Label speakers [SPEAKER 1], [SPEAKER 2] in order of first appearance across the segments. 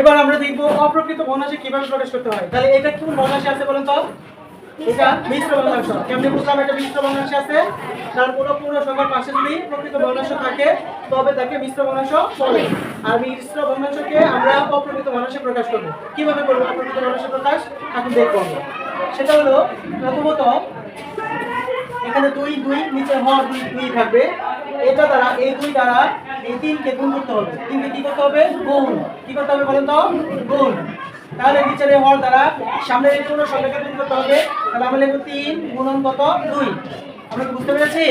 [SPEAKER 1] এবার আমরা দেখব অপ্রকৃত ভগ্নাংশে কীভাবে প্রকাশ করতে হয়। তাহলে এটা কোন ভগ্নাংশে আছে বলেন তো? এটা মিশ্র ভগ্নাংশ কেমনি বুঝলাম এটা মিশ্র ভগ্নাংশ আছে? তার পুরো পুরো সংখ্যার পাশে যদি প্রকৃত ভগ্নাংশ থাকে, তবে তাকে মিশ্র ভগ্নাংশ বলে। আর মিশ্র ভগ্নাংশকে আমরা অপ্রকৃত ভগ্নাংশে প্রকাশ করব। কীভাবে করব অপ্রকৃত ভগ্নাংশে প্রকাশ? এখন দেখব সেটা হলো, প্রথমত, এখানে দুই দুই, নিচে হর দুই দুই থাকবে। এটা দ্বারা, এই দুই দ্বারা এই তিনকে গুণ করতে হবে। তিনকে কি করতে হবে? গুণ। কি করতে হবে বলেন তো? গুণ। তাহলে নিচের হর দ্বারা সামনের এই পূর্ণ সংখ্যাকে গুণ করতে হবে। তাহলে আমরা লিখব তিন গুণন কত? দুই। আমরা কি বুঝতে পেরেছি?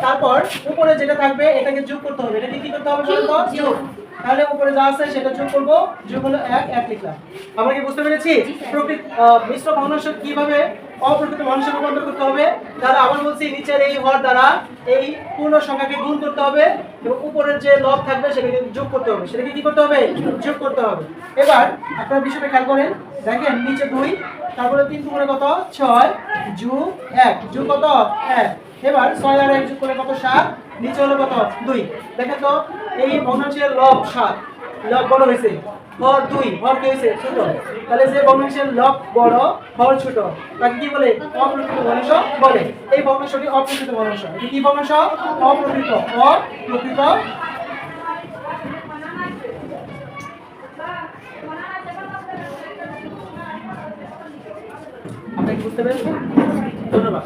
[SPEAKER 1] তারপর উপরে যেটা থাকবে এটাকে যোগ করতে হবে। এটাকে কি করতে হবে বলেন তো? যোগ। তাহলে উপরে যা আছে সেটা যোগ করব। যোগ হলো এক এক লিখলাম। আমরা কি বুঝতে পেরেছি? প্রকৃত মিশ্র ভগ্নাংশ কীভাবে অপ্রকৃত ভগ্নাংশে রূপান্তর করতে হবে। তাহলে আবার বলছি, নিচের এই হর দ্বারা এই পূর্ণ সংখ্যাকে গুণ করতে হবে এবং উপরের যে লব থাকবে সেটাকে যোগ করতে হবে। সেটাকে কি করতে হবে? যোগ করতে হবে। এবার আপনারা বিষয়টা খেয়াল করেন। দেখেন, নিচে দুই, তারপরে তিন দুগুণে কত? ছয় যোগ এক। যোগ কত? এক। এবার ছয় আর এক যোগ করে কত? সাত। নিচে হলো কত? দুই। দেখেন তো, এই ভগ্নাংশের লব সাত। বড় হয়েছে হর দুই হর কি হয়েছে ছোট। তাহলে যে ভগ্নাংশের লব বড় হর ছোট, তাকে কি বলে? অপ্রকৃত ভগ্নাংশ বলে। এই ভগ্নাংশটি অপ্রকৃত ভগ্নাংশ কি ভগ্নাংশ অপ্রকৃত অপ্রকৃত। আপনি বুঝতে পেরেছেন? ধন্যবাদ।